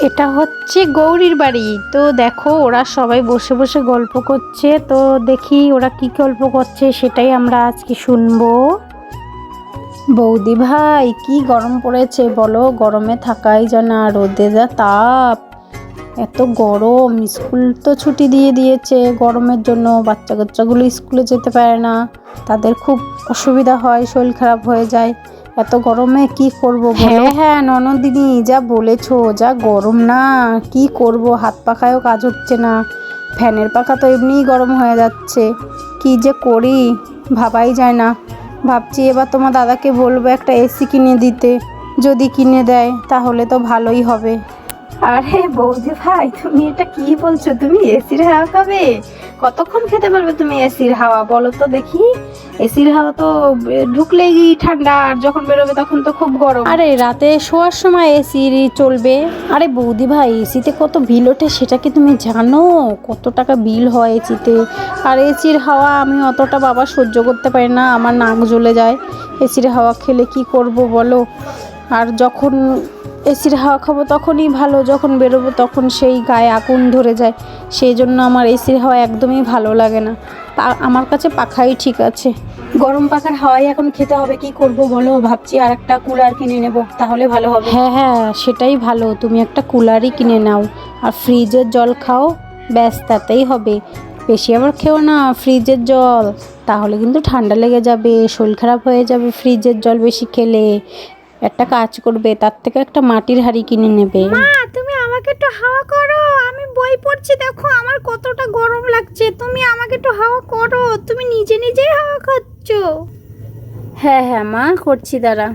এটা হচ্ছে গৌরীর বাড়ি। তো দেখো, ওরা সবাই বসে বসে গল্প করছে। তো দেখি ওরা কি গল্প করছে, সেটাই আমরা আজকে শুনব। বৌদি ভাই, কি গরম পড়েছে বলো? গরমে থাকাই যায় না, রোদে যা তাপ। এত গরম, স্কুল তো ছুটি দিয়ে দিয়েছে গরমের জন্য। বাচ্চা কাচ্চাগুলো স্কুলে যেতে পারে না। তাদের খুব অসুবিধা হয়, শরীর খারাপ হয়ে যায়। এত গরমে কি করব হ্যাঁ হ্যাঁ ননদিনী যা বলেছ যা গরম না কি করব? হাত পাখায়ও কাজ হচ্ছে না। ফ্যানের পাখা তো এমনিই গরম হয়ে যাচ্ছে। কি যে করি? ভাবাই যায় না। ভাবছি এবার তোমার দাদাকে বলব একটা এসি কিনে দিতে। যদি কিনে দেয় তাহলে তো ভালোই হবে। আরে বৌদি ভাই তুমি এটা কি বলছো? তুমি এসির হাওয়া খাবে? কতক্ষণ খেতে পারবে তুমি এসির হাওয়া? বলো তো দেখি। এসির হাওয়া তো ঢুকলেই ঠান্ডা, আর যখন বেরোবে তখন তো খুব গরম। আরে, রাতে শোয়ার সময় এসি চলবে। আরে বৌদি ভাই, এসিতে কত বিল ওঠে সেটা কি তুমি জানো? কত টাকা বিল হয় এসিতে। আর এসির হাওয়া আমি অতটা বাবা সহ্য করতে পারি না, আমার নাক জ্বলে যায়। এসির হাওয়া খেলে কি করব বলো? আর যখন এসির হাওয়া খাব তখনই ভালো যখন বেরোবো তখন সেই গায়ে আগুন ধরে যায়। সেই জন্য আমার এসির হাওয়া একদমই ভালো লাগে না। আমার কাছে পাখাই ঠিক আছে। গরম পাখার হাওয়াই এখন খেতে হবে কি করব বলো? ভাবছি আর একটা কুলার কিনে নেব তাহলে ভালো হবে। হ্যাঁ হ্যাঁ সেটাই ভালো তুমি একটা কুলারই কিনে নাও। আর ফ্রিজের জল খাও ব্যাস তাতেই হবে। বেশি আবার খেও না ফ্রিজের জল। তাহলে কিন্তু ঠান্ডা লেগে যাবে শরীর খারাপ হয়ে যাবে ফ্রিজের জল বেশি খেলে। একটা কাজ করবে তার থেকে একটা মাটির হাঁড়ি কিনে নেবে। মা তুমি আমাকে একটু হাওয়া করো। আমি বই পড়ছি দেখো আমার কতটা গরম লাগছে। তুমি আমাকে একটু হাওয়া করো। তুমি নিজে নিজেই হাওয়া খাচ্ছ। হ্যাঁ হ্যাঁ মা করছি দাঁড়া।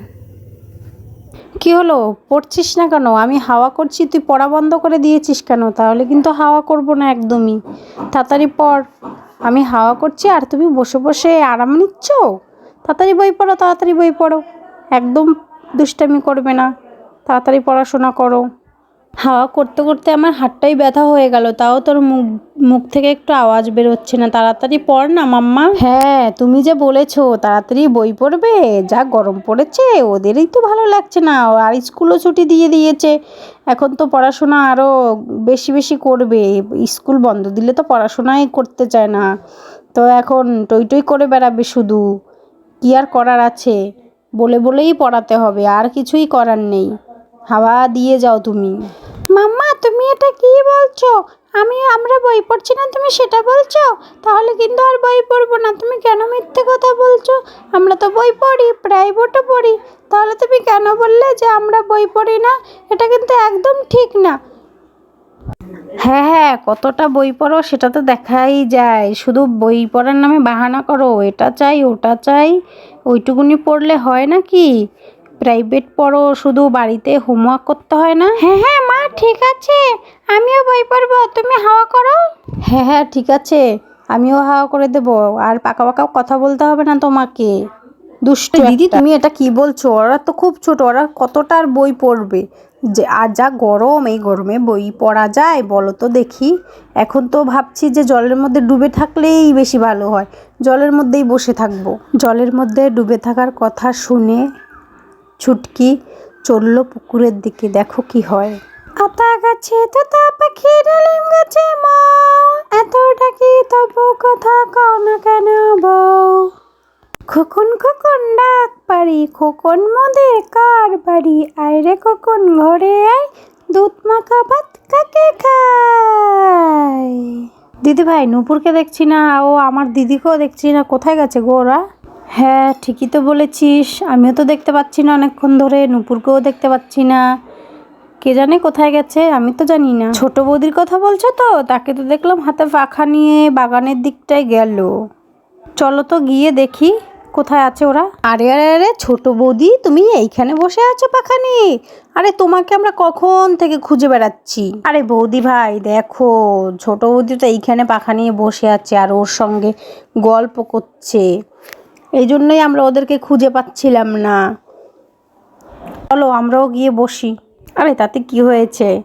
কি হলো? পড়ছিস না কেন? আমি হাওয়া করছি তুই পড়া বন্ধ করে দিয়েছিস কেন? তাহলে কিন্তু হাওয়া করব না একদমই। তাড়াতাড়ি পড়। আমি হাওয়া করছি আর তুমি বসে বসে আরাম নিচ্ছ? তাড়াতাড়ি বই পড়ো তাড়াতাড়ি বই পড়ো। একদম দুষ্টামি করবে না। তাড়াতাড়ি পড়াশোনা করো। হাওয়া করতে করতে আমার হাতটাই ব্যথা হয়ে গেল। তাও তোর মুখ মুখ থেকে একটু আওয়াজ বেরোচ্ছে না। তাড়াতাড়ি পড় না, মাম্মা। হ্যাঁ তুমি যে বলেছ, তাড়াতাড়ি বই পড়বে, যা গরম পড়েছে, ওদেরই তো ভালো লাগছে না। আর স্কুলও ছুটি দিয়ে দিয়েছে। এখন তো পড়াশোনা আরও বেশি বেশি করবে। স্কুল বন্ধ দিলে তো পড়াশোনাই করতে চায় না। তো এখন টই টই করে বেড়াবে শুধু। কি আর করার আছে? বলে বলেই পড়াতে হবে, আর কিছুই করার নেই। হাওয়া দিয়ে যাও তুমি। মাম্মা, তুমি এটা কি বলছো? আমি, আমরা বই পড়ছি না, তুমি সেটা বলছো? তাহলে কিন্তু আর বই পড়ব না, তুমি কেন মিথ্যে কথা বলছো? আমরা তো বই পড়ি প্রাইভেটও পড়ি। তাহলে তুমি কেন বললে যে আমরা বই পড়ি না? এটা কিন্তু একদম ঠিক না। হ্যাঁ হ্যাঁ কতটা বই পড়ো সেটা তো দেখাই যায়। শুধু বই পড়ার নামে বাহানা করো এটা চাই ওটা চাই ওইটুকুনি পড়লে হয় নাকি প্রাইভেট পড়ো শুধু বাড়িতে হোমওয়ার্ক করতে হয় না? হ্যাঁ হ্যাঁ মা ঠিক আছে। আমিও বই পড়ব তুমি হাওয়া করো। হ্যাঁ হ্যাঁ ঠিক আছে আমিও হাওয়া করে দেবো। আর পাকা পাকা কথা বলতে হবে না তোমাকে। দুষ্ট দিদি তুমি এটা কি বলছো? ওরা তো খুব ছোট ওরা কতটা আর বই পড়বে? যে আর যা গরম, এই গরমে বই পড়া যায়, বলো তো দেখি। এখন তো ভাবছি যে জলের মধ্যে ডুবে থাকলেই বেশি ভালো হয়। জলের মধ্যেই বসে থাকব। জলের মধ্যে ডুবে থাকার কথা শুনে ছুটকি চলল পুকুরের দিকে। দেখো কি হয়। আতা গাছে, তোতা পাখি, ডালিম গাছে মাও এত ডাকি তবু কথা কও না কেন বউ খোকন খোকন ডাক পারি খোকন মোদের কার বাড়ি? আয় রে খোকন ঘরে আয় দুধ মাখা ভাত কাকে খায়? দিদি ভাই নূপুরকে দেখছি না ও আমার দিদিকেও দেখছি না কোথায় গেছে গো ওরা? হ্যাঁ ঠিকই তো বলেছিস আমিও তো দেখতে পাচ্ছি না অনেকক্ষণ ধরে নূপুরকেও দেখতে পাচ্ছি না। কে জানে কোথায় গেছে আমি তো জানি না। ছোট বৌদির কথা বলছো তো তাকে তো দেখলাম হাতে পাখা নিয়ে বাগানের দিকটায় গেল। চলো তো গিয়ে দেখি। কোথায় আছে ওরা? আরে আরে আরে, ছোট বৌদি, তুমি এইখানে বসে আছো পাখা নিয়ে আরে, তোমাকে আমরা কখন থেকে খুঁজে বেড়াচ্ছি? আরে, বৌদি ভাই, দেখো, ছোট বৌদি তো এইখানে পাখা নিয়ে বসে আছে আর ওর সঙ্গে গল্প করছে। এই জন্যই আমরা ওদেরকে খুঁজে পাচ্ছিলাম না। চলো, আমরাও গিয়ে বসি। আরে, তাতে কি হয়েছে?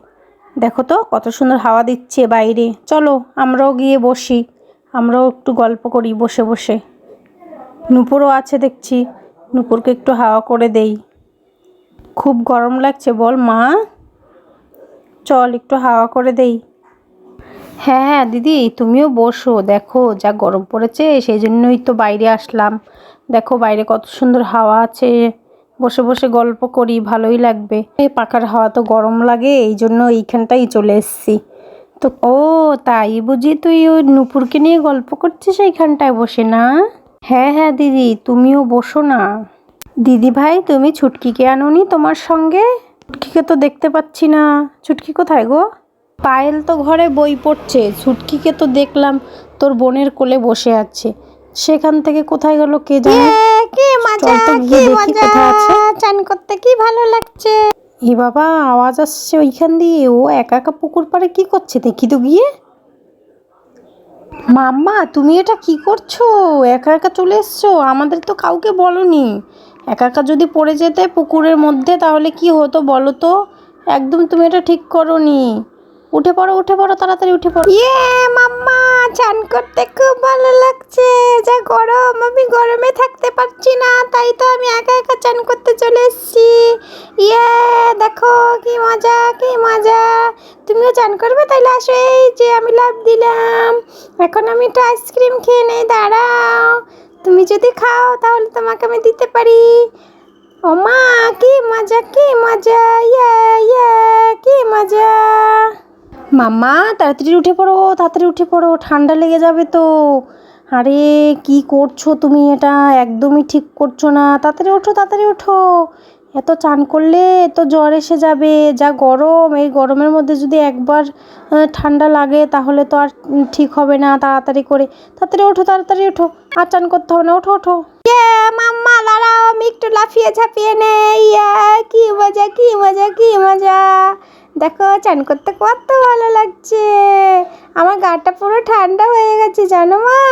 দেখো তো, কত সুন্দর হাওয়া দিচ্ছে বাইরে। চলো, আমরাও গিয়ে বসি। আমরাও একটু গল্প করি বসে বসে। নুপুরও আছে দেখছি। নুপুরকে একটু হাওয়া করে দেই। খুব গরম লাগছে বল, মা। চল, একটু হাওয়া করে দেই। হ্যাঁ হ্যাঁ দিদি, তুমিও বসো। দেখো, যা গরম পড়েছে, সেই জন্যই তো বাইরে আসলাম। দেখো, বাইরে কত সুন্দর হাওয়া আছে। বসে বসে গল্প করি, ভালোই লাগবে। এই পাখার হাওয়া তো গরম লাগে, এই জন্য এইখানটাই চলে এসেছি। তো, ও, তাই বুঝি তুই ওই নুপুরকে নিয়ে গল্প করছিস এইখানটায় বসে, না? হ্যাঁ হ্যাঁ দিদি তুমিও বসো না। দিদি ভাই তুমি ছুটকিকে আনোনি তোমার সঙ্গে? ছুটকিকে তো দেখতে পাচ্ছি না। ছুটকি কোথায় গো? পায়েল তো ঘরে বই পড়ছে। ছুটকিকে তো দেখলাম তোর বোনের কোলে বসে আছে। সেখান থেকে কোথায় গেল কে জানে? কি মজা কি মজা। চান করতে কি ভালো লাগছে? এ বাবা আওয়াজ আসছে ওইখান দিয়ে। ও একা একা পুকুর পাড়ে কি করছে? দেখি তো গিয়ে। মাম্মা, তুমি এটা কি করছ? একা একা চলে এসছো? আমাদের তো কাউকে বলনি। একা একা যদি পড়ে যেতে পুকুরের মধ্যে, তাহলে কি হতো বলো তো? একদম তুমি এটা ঠিক করো নি উঠে পড়ো উঠে পড়ো, তাড়াতাড়ি উঠে পড়ো। ইয়ে চান করতে খুব ভালো লাগছে। যা গরম, আমি গরমে থাকতে পারছি না, তাই তো আমি একা একা চান করতে চলে এসেছি। ইয়ে দেখো কি মজা কি মজা। তুমিও চান করবে তাহলে আসো, এই যে আমি লাভ দিলাম। এখন আমি একটু আইসক্রিম খেয়ে নেই, দাঁড়াও। তুমি যদি খাও, তাহলে তোমাকে আমি দিতে পারি। ও মা, কি মজা কি মজা। ইয়ে ইয়ে কি মজা। মাম্মা, তাড়াতাড়ি উঠে পড়ো, তাড়াতাড়ি উঠে পড়ো, ঠান্ডা লেগে যাবে তো। আরে, কি করছ তুমি এটা? একদমই ঠিক করছ না। তাড়াতাড়ি ওঠো তাড়াতাড়ি ওঠো। এত চান করলে তো জ্বর এসে যাবে। যা গরম, এই গরমের মধ্যে যদি একবার ঠান্ডা লাগে তাহলে তো আর ঠিক হবে না তাড়াতাড়ি করে। তাড়াতাড়ি ওঠো তাড়াতাড়ি ওঠো। আর চান করতে হবে না, ওঠো ওঠো। মাম্মা, দাঁড়াও, আমি একটু লাফিয়ে ঝাঁপিয়ে নেই। কি মজা কি মজা কি মজা। দেখো চান করতে কত ভালো লাগছে। আমার গাটা পুরো ঠান্ডা হয়ে গেছে জানো মা?